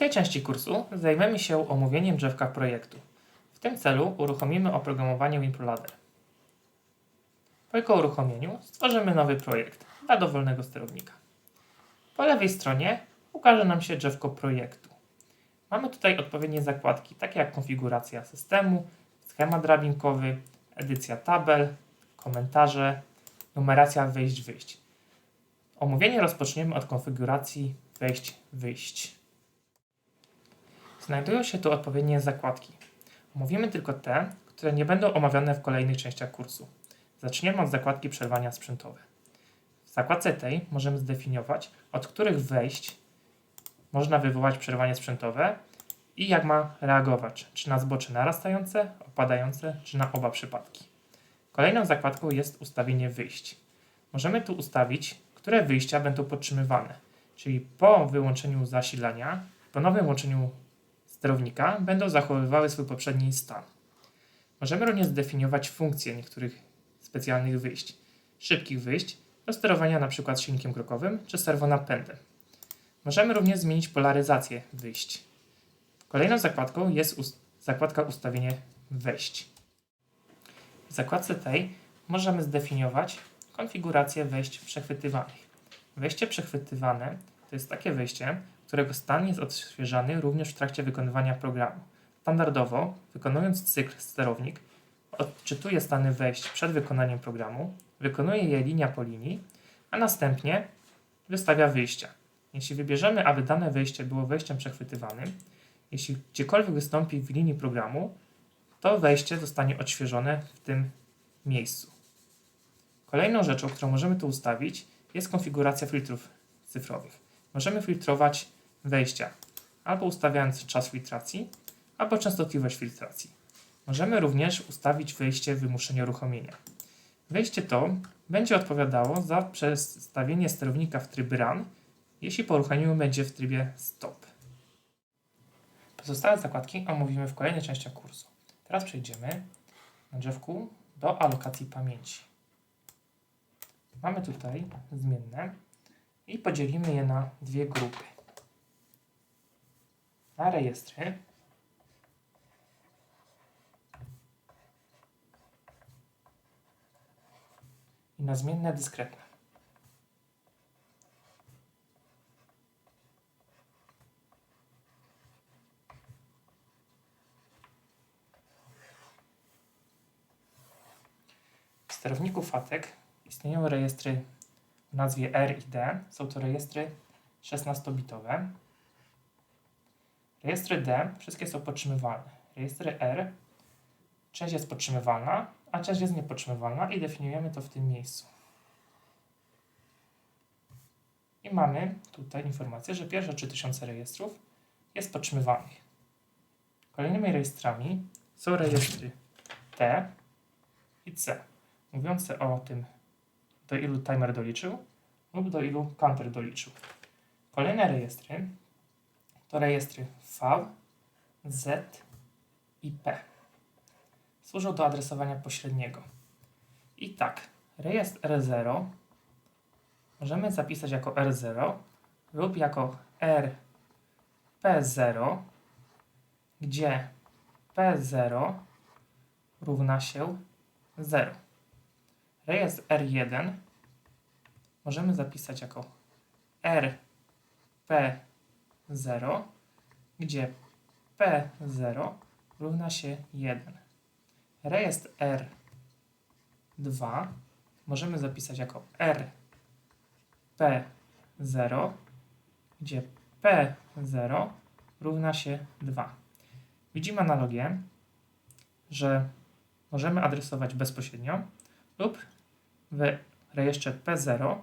tej części kursu zajmiemy się omówieniem drzewka projektu. W tym celu uruchomimy oprogramowanie WinProLadder. Po jego uruchomieniu stworzymy nowy projekt dla dowolnego sterownika. Po lewej stronie ukaże nam się drzewko projektu. Mamy tutaj odpowiednie zakładki, takie jak konfiguracja systemu, schemat drabinkowy, edycja tabel, komentarze, numeracja wejść-wyjść. Omówienie rozpoczniemy od konfiguracji wejść-wyjść. Znajdują się tu odpowiednie zakładki. Omówimy tylko te, które nie będą omawiane w kolejnych częściach kursu. Zaczniemy od zakładki przerwania sprzętowe. W zakładce tej możemy zdefiniować, od których wejść można wywołać przerwanie sprzętowe i jak ma reagować, czy na zbocze narastające, opadające, czy na oba przypadki. Kolejną zakładką jest ustawienie wyjść. Możemy tu ustawić, które wyjścia będą podtrzymywane, czyli po wyłączeniu zasilania, po nowym włączeniu sterownika będą zachowywały swój poprzedni stan. Możemy również zdefiniować funkcje niektórych specjalnych wyjść. Szybkich wyjść do sterowania np. silnikiem krokowym czy serwonapędem. Możemy również zmienić polaryzację wyjść. Kolejną zakładką jest us- zakładka ustawienie wejść. W zakładce tej możemy zdefiniować konfigurację wejść przechwytywanych. Wejście przechwytywane to jest takie wejście, którego stan jest odświeżany również w trakcie wykonywania programu. Standardowo, wykonując cykl sterownik, odczytuje stany wejść przed wykonaniem programu, wykonuje je linia po linii, a następnie wystawia wyjścia. Jeśli wybierzemy, aby dane wejście było wejściem przechwytywanym, jeśli gdziekolwiek wystąpi w linii programu, to wejście zostanie odświeżone w tym miejscu. Kolejną rzeczą, którą możemy tu ustawić, jest konfiguracja filtrów cyfrowych. Możemy filtrować wejścia albo ustawiając czas filtracji, albo częstotliwość filtracji. Możemy również ustawić wejście wymuszenia uruchomienia. Wejście to będzie odpowiadało za przestawienie sterownika w tryb run, jeśli po uruchomieniu będzie w trybie stop. Pozostałe zakładki omówimy w kolejnej części kursu. Teraz przejdziemy na drzewku do alokacji pamięci. Mamy tutaj zmienne i podzielimy je na dwie grupy. Na rejestry i na zmienne dyskretne. W sterowniku FATEK istnieją rejestry o nazwie R i D. Są to rejestry 16-bitowe. Rejestry D wszystkie są podtrzymywalne. Rejestry R część jest podtrzymywalna, a część jest niepodtrzymywalna i definiujemy to w tym miejscu. I mamy tutaj informację, że pierwsze 3000 rejestrów jest podtrzymywalnych. Kolejnymi rejestrami są rejestry T i C, mówiące o tym, do ilu timer doliczył lub do ilu counter doliczył. Kolejne rejestry to rejestry V, Z i P. Służą do adresowania pośredniego. I tak, rejestr R0 możemy zapisać jako R0 lub jako RP0, gdzie P0 równa się 0. Rejestr R1 możemy zapisać jako RP0, gdzie P0 równa się 1. Rejestr R2 możemy zapisać jako RP0, gdzie P0 równa się 2. Widzimy analogię, że możemy adresować bezpośrednio lub w rejestrze P0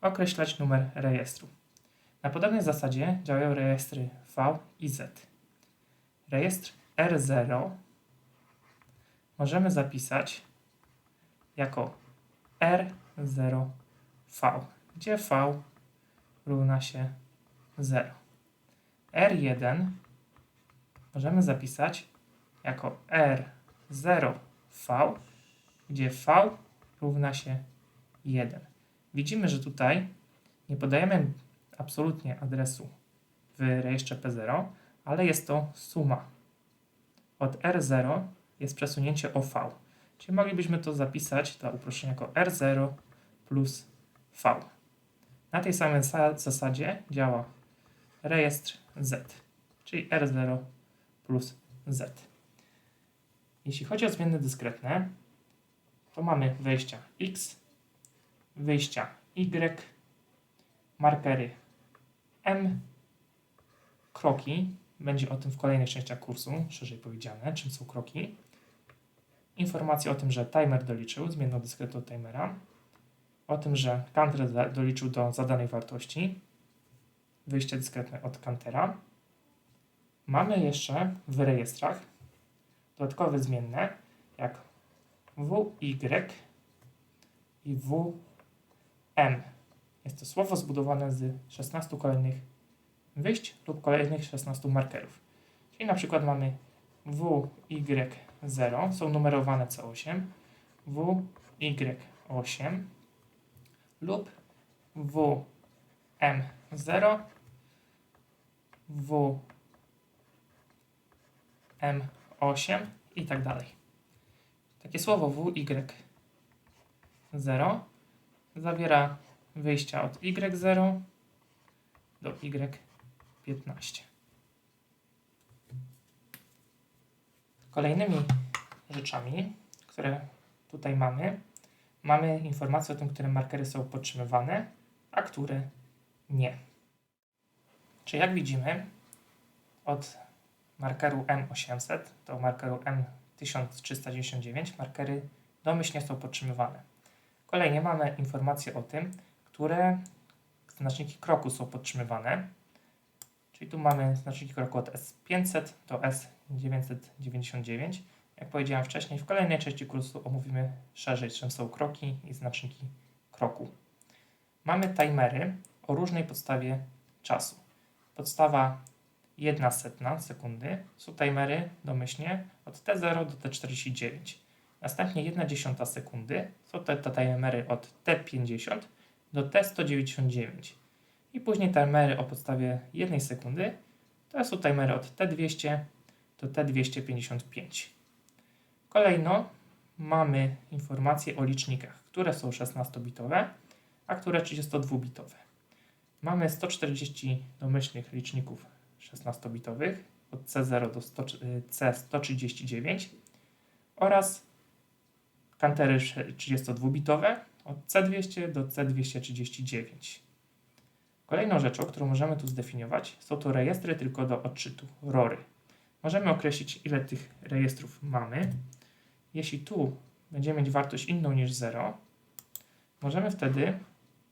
określać numer rejestru. Na podobnej zasadzie działają rejestry V i Z. Rejestr R0 możemy zapisać jako R0V, gdzie V równa się 0. R1 możemy zapisać jako R0V, gdzie V równa się 1. Widzimy, że tutaj nie podajemy absolutnie adresu w rejestrze P0, ale jest to suma. Od R0 jest przesunięcie o V. Czyli moglibyśmy to zapisać dla uproszczenia jako R0 plus V. Na tej samej za- zasadzie działa rejestr Z, czyli R0 plus Z. Jeśli chodzi o zmienne dyskretne, to mamy wejścia X, wyjścia Y, markery M, kroki. Będzie o tym w kolejnych częściach kursu, szerzej powiedziane, czym są kroki. Informacje o tym, że timer doliczył, zmienną dyskretną timera. O tym, że counter doliczył do zadanej wartości. Wyjście dyskretne od countera. Mamy jeszcze w rejestrach dodatkowe zmienne, jak WY i WM. Jest to słowo zbudowane z 16 kolejnych wyjść lub kolejnych 16 markerów. Czyli na przykład mamy WY0, są numerowane C8, WY8 lub WM0, WM8 i tak dalej. Takie słowo WY0 zawiera wyjścia od Y0 do Y15. Kolejnymi rzeczami, które tutaj mamy, mamy informacje o tym, które markery są podtrzymywane, a które nie. Czy jak widzimy, od markeru M800 do markeru M1399 markery domyślnie są podtrzymywane. Kolejnie mamy informacje o tym, które znaczniki kroku są podtrzymywane. Czyli tu mamy znaczniki kroku od S500 do S999. Jak powiedziałem wcześniej, w kolejnej części kursu omówimy szerzej, czym są kroki i znaczniki kroku. Mamy timery o różnej podstawie czasu. Podstawa 1 setna sekundy są timery domyślnie od T0 do T49. Następnie 1 dziesiąta sekundy są te, te timery od T50 do T199. I później timery o podstawie 1 sekundy to są timery od T200 do T255. Kolejno mamy informacje o licznikach, które są 16-bitowe, a które 32-bitowe. Mamy 140 domyślnych liczników 16-bitowych od C0 do 100, y, C139 oraz kantery 32-bitowe od C200 do C239. Kolejną rzeczą, którą możemy tu zdefiniować, są to rejestry tylko do odczytu, RORy. Możemy określić, ile tych rejestrów mamy. Jeśli tu będziemy mieć wartość inną niż 0, możemy wtedy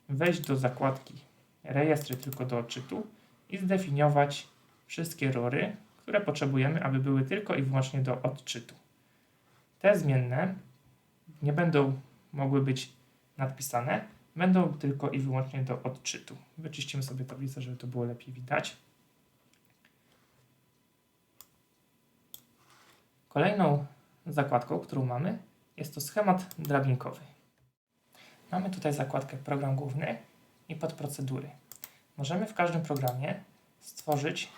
wejść do zakładki rejestry tylko do odczytu i zdefiniować wszystkie RORy, które potrzebujemy, aby były tylko i wyłącznie do odczytu. Te zmienne nie będą mogły być nadpisane, będą tylko i wyłącznie do odczytu. Wyczyścimy sobie tablicę, żeby to było lepiej widać. Kolejną zakładką, którą mamy, jest to schemat drabinkowy. Mamy tutaj zakładkę program główny i podprocedury. Możemy w każdym programie stworzyć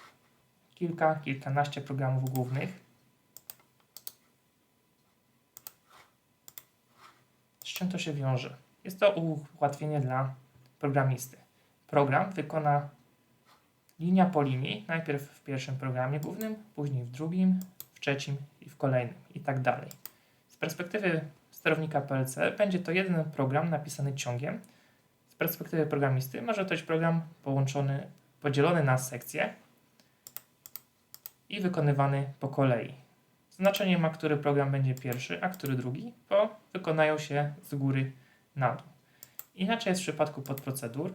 kilka, kilkanaście programów głównych. Z czym to się wiąże? Jest to ułatwienie dla programisty. Program wykona linia po linii, najpierw w pierwszym programie głównym, później w drugim, w trzecim i w kolejnym i tak dalej. Z perspektywy sterownika PLC będzie to jeden program napisany ciągiem. Z perspektywy programisty może to być program połączony, podzielony na sekcje i wykonywany po kolei. Znaczenie ma, który program będzie pierwszy, a który drugi, bo wykonają się z góry na dół. Inaczej jest w przypadku podprocedur.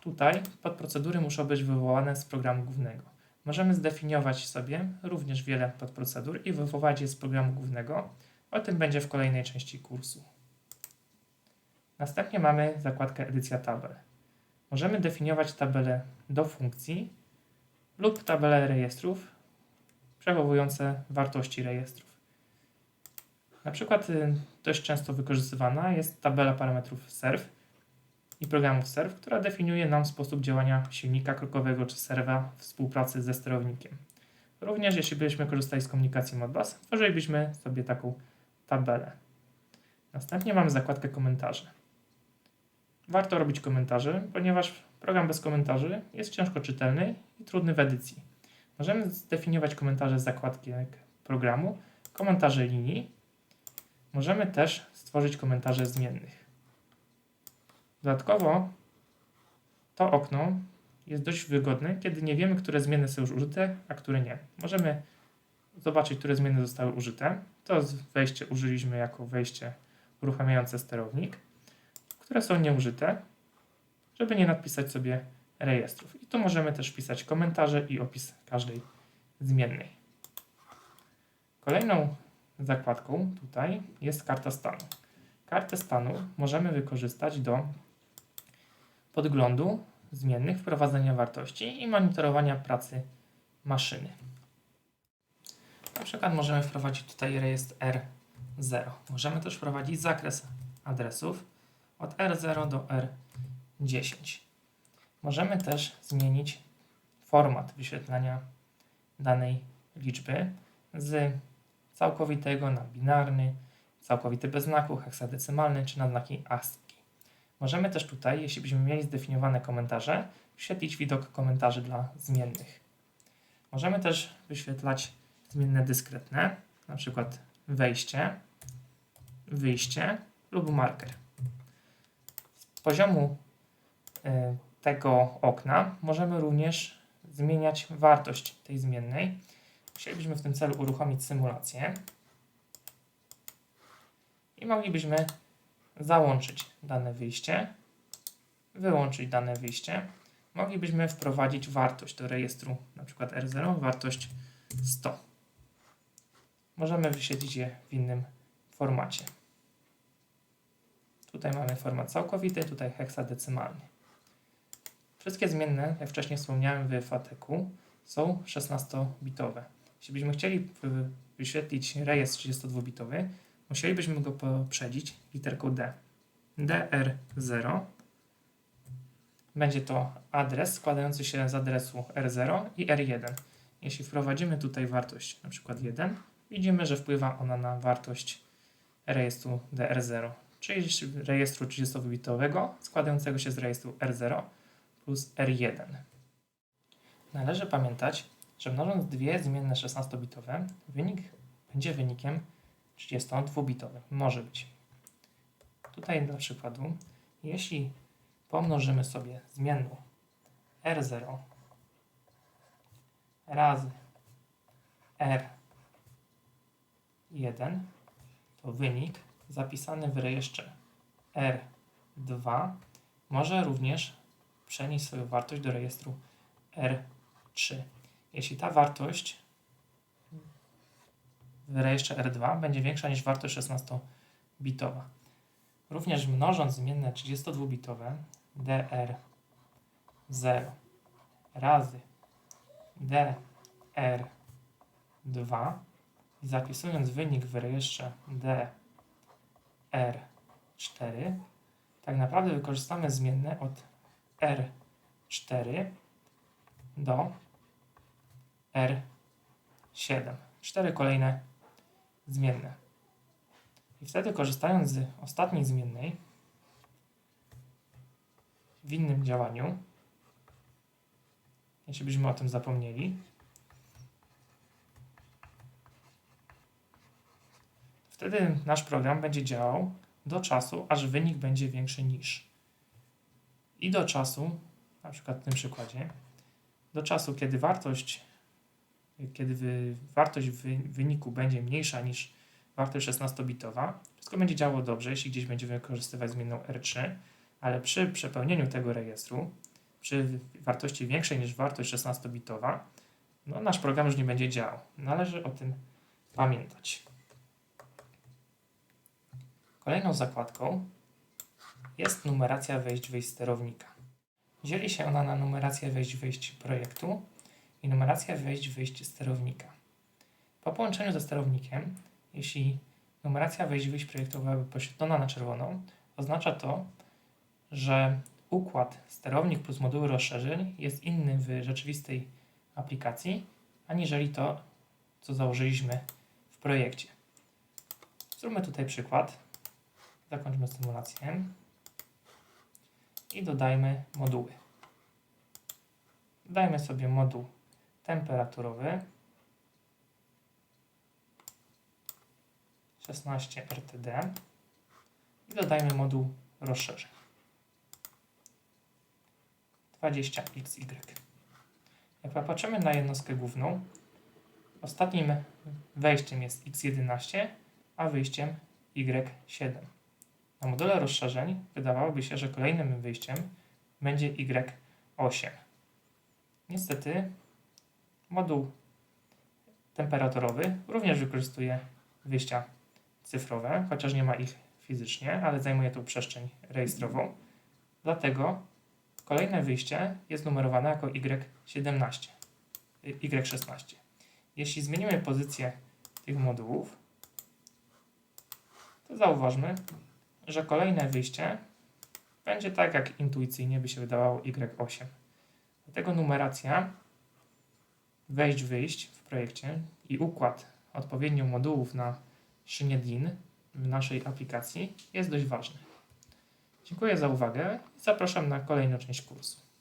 Tutaj podprocedury muszą być wywołane z programu głównego. Możemy zdefiniować sobie również wiele podprocedur i wywołać je z programu głównego. O tym będzie w kolejnej części kursu. Następnie mamy zakładkę edycja tabel. Możemy definiować tabele do funkcji lub tabele rejestrów przechowujące wartości rejestrów. Na przykład y, dość często wykorzystywana jest tabela parametrów serv. i programów serw, która definiuje nam sposób działania silnika krokowego czy serwa w współpracy ze sterownikiem. Również jeśli byśmy korzystali z komunikacji Modbus, tworzylibyśmy sobie taką tabelę. Następnie mamy zakładkę komentarzy. Warto robić komentarze, ponieważ program bez komentarzy jest ciężko czytelny i trudny w edycji. Możemy zdefiniować komentarze z zakładki programu, komentarze linii. Możemy też stworzyć komentarze zmiennych. Dodatkowo to okno jest dość wygodne, kiedy nie wiemy, które zmienne są już użyte, a które nie. Możemy zobaczyć, które zmienne zostały użyte. To wejście użyliśmy jako wejście uruchamiające sterownik, które są nieużyte, żeby nie nadpisać sobie rejestrów. I tu możemy też wpisać komentarze i opis każdej zmiennej. Kolejną zakładką tutaj jest karta stanu. Kartę stanu możemy wykorzystać do podglądu zmiennych, wprowadzenia wartości i monitorowania pracy maszyny. Na przykład możemy wprowadzić tutaj rejestr R0. Możemy też wprowadzić zakres adresów od R0 do R10. Możemy też zmienić format wyświetlania danej liczby z całkowitego na binarny, całkowity bez znaku, heksadecymalny czy na znaki ASCII. Możemy też tutaj, jeśli byśmy mieli zdefiniowane komentarze, wyświetlić widok komentarzy dla zmiennych. Możemy też wyświetlać zmienne dyskretne, na przykład wejście, wyjście lub marker. Z poziomu y, tego okna możemy również zmieniać wartość tej zmiennej. Chcielibyśmy w tym celu uruchomić symulację i moglibyśmy załączyć dane wyjście, wyłączyć dane wyjście. Moglibyśmy wprowadzić wartość do rejestru, na przykład R0, wartość 100. Możemy wyświetlić je w innym formacie. Tutaj mamy format całkowity, tutaj heksadecymalny. Wszystkie zmienne, jak wcześniej wspomniałem w FATEK-u, są 16-bitowe. Jeśli byśmy chcieli wy- wyświetlić rejestr 32-bitowy, musielibyśmy go poprzedzić literką D. DR0 będzie to adres składający się z adresu R0 i R1. Jeśli wprowadzimy tutaj wartość przykład 1, widzimy, że wpływa ona na wartość rejestru DR0, czyli rejestru 32-bitowego składającego się z rejestru R0 plus R1. Należy pamiętać, że mnożąc dwie zmienne 16-bitowe, wynik będzie wynikiem 32-bitowym. Może być. Tutaj dla przykładu, jeśli pomnożymy sobie zmienną R0 razy R1, to wynik zapisany w rejestrze R2 może również przenieść swoją wartość do rejestru R3. Jeśli ta wartość w rejestrze R2 będzie większa niż wartość 16-bitowa. Również mnożąc zmienne 32-bitowe DR0 razy DR2 i zapisując wynik w rejestrze DR4, tak naprawdę wykorzystamy zmienne od R4 do R7. Cztery kolejne zmienne. I wtedy korzystając z ostatniej zmiennej w innym działaniu, jeśli byśmy o tym zapomnieli, wtedy nasz program będzie działał do czasu, aż wynik będzie większy niż. I do czasu, na przykład w tym przykładzie, do czasu, kiedy wartość, kiedy wy, wartość wy, wyniku będzie mniejsza niż wartość 16-bitowa, wszystko będzie działało dobrze, jeśli gdzieś będziemy wykorzystywać zmienną R3, ale przy przepełnieniu tego rejestru, przy wartości większej niż wartość 16-bitowa, no, nasz program już nie będzie działał. Należy o tym pamiętać. Kolejną zakładką jest numeracja wejść-wyjść sterownika. Dzieli się ona na numerację wejść-wyjść projektu i numerację wejść-wyjść sterownika. Po połączeniu ze sterownikiem, jeśli numeracja wejść-wyjść projektowa była poświetlona na czerwono, oznacza to, że układ sterownik plus moduły rozszerzeń jest inny w rzeczywistej aplikacji, aniżeli to, co założyliśmy w projekcie. Zróbmy tutaj przykład. Zakończmy symulację i dodajmy moduły. Dajmy sobie moduł temperaturowy 16 RTD i dodajmy moduł rozszerzeń 20XY. Jak popatrzymy na jednostkę główną, ostatnim wejściem jest X11, a wyjściem Y7. Na module rozszerzeń wydawałoby się, że kolejnym wyjściem będzie Y8. Niestety moduł temperaturowy również wykorzystuje wyjścia cyfrowe, chociaż nie ma ich fizycznie, ale zajmuje tą przestrzeń rejestrową. Dlatego kolejne wyjście jest numerowane jako Y17, y- Y16. Jeśli zmienimy pozycję tych modułów, to zauważmy, że kolejne wyjście będzie tak, jak intuicyjnie by się wydawało Y8. Dlatego numeracja wejść-wyjść w projekcie i układ odpowiednio modułów na szynie DIN w naszej aplikacji jest dość ważny. Dziękuję za uwagę i zapraszam na kolejną część kursu.